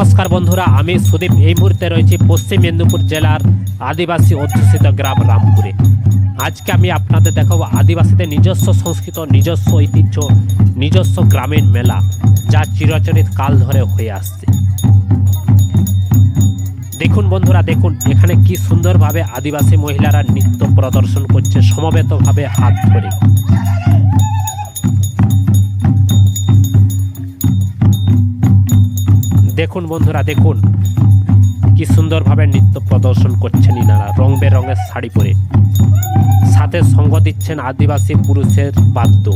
বন্ধুরা, আমি সুদীপ। এই মুহূর্তে রয়েছি পশ্চিম মেদিনীপুর জেলার আদিবাসী অধ্যুষিত গ্রাম রামপুরে। আজকে আমি আপনাদের দেখাবো আদিবাসীদের নিজস্ব সংস্কৃত, নিজস্ব ঐতিহ্য, নিজস্ব গ্রামীণ মেলা, যা চিরচরিত কাল ধরে হয়ে আসছে। দেখুন বন্ধুরা, দেখুন, এখানে কি সুন্দরভাবে আদিবাসী মহিলারা নৃত্য প্রদর্শন করছে, সমবেতভাবে হাত ধরে। দেখুন বন্ধুরা, দেখুন। কি সুন্দরভাবে নৃত্য প্রদর্শন করছেন ইনারা রং বেরঙের শাড়ি পরে। সাথে সঙ্গ দিচ্ছেন আদিবাসী পুরুষের বাদ্য।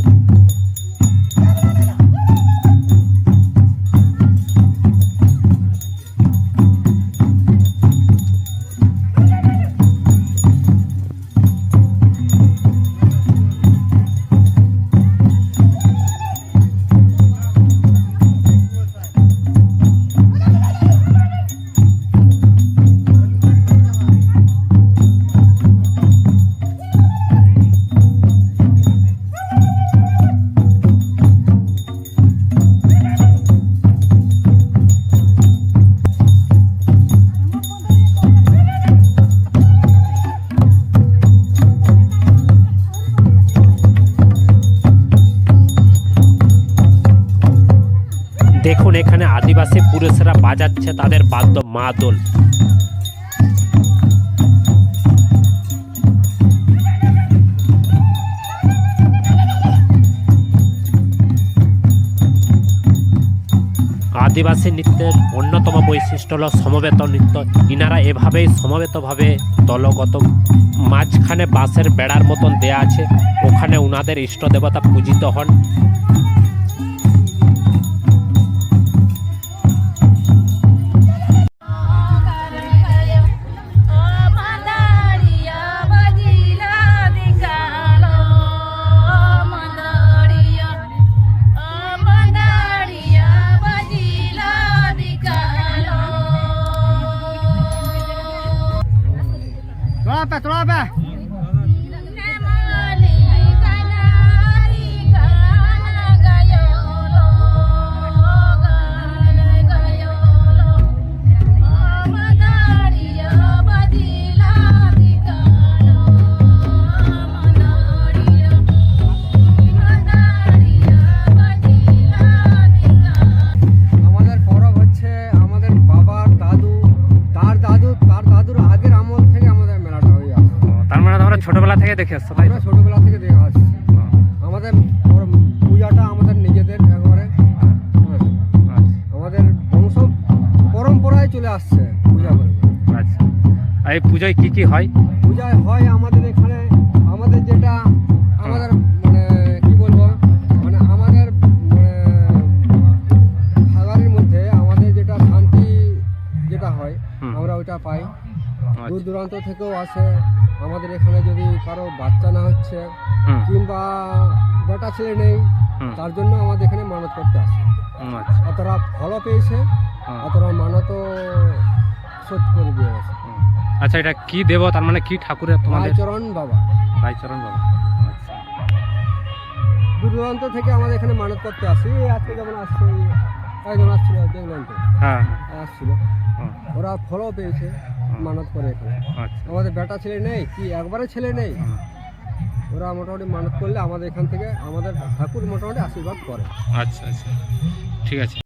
দেখুন, এখানে আদিবাসী পুরুষেরা বাজাচ্ছে তাদের বাদ্য মাদল। আদিবাসী নৃত্যের অন্যতম বৈশিষ্ট্য হল সমবেত নৃত্য। ইনারা এভাবেই সমবেতভাবে দলগত মাঝখানে বাঁশের বেড়ার মতন দেয়া আছে। ওখানে উনাদের ইষ্ট দেবতা পূজিত হন। આપે થોડા આપે ছোটবেলা থেকে দেখে আসছো তাই আমরা ছোটবেলা থেকে দেখে আসছি। আমাদের পূজাটা আমাদের নিজেদের একবারে। হ্যাঁ, আমাদের বংশ পরম্পরায় চলে আসছে পূজা আচ্ছা। আর এই পুজোয় কি কি হয়? পূজায় হয় আমাদের এখানে আমাদের যেটা আমাদের মানে কি বলব মানে আমাদের মানে খাবারের মধ্যে আমাদের যেটা শান্তি যেটা হয় আমরা ওইটা পাই। আচ্ছা। দূর দূরান্ত থেকেও আসে। আমাদের এখানে যদি কারও বাচ্চা না হচ্ছে কিংবা বেটা ছেলে নেই তার জন্য আমাদের এখানে মানত করতে আসে। আচ্ছা, আর ফলও পেয়েছে হুম, আর তারা মানতও শোধ করে দিয়ে গেছে। আচ্ছা এটা কি দেব তার মানে কি ঠাকুরের তোমাদের? রায়চরণ বাবা। রায়চরণ বাবা। আচ্ছা। দূর দূরান্ত থেকে আমাদের এখানে মানত করতে আসে। আজকে যেমন আসছে একজন আসছিল দেখলেন তো। হ্যাঁ। আসছিল। ওরা ফলও পেয়েছে। মানত করে এখানে। আচ্ছা। আমাদের বেটা ছেলে নেই কি একবারে ছেলে নেই? ওরা মোটামুটি মানত করলে আমাদের এখান থেকে আমাদের ঠাকুর মোটামুটি আশীর্বাদ করে। আচ্ছা আচ্ছা। ঠিক আছে।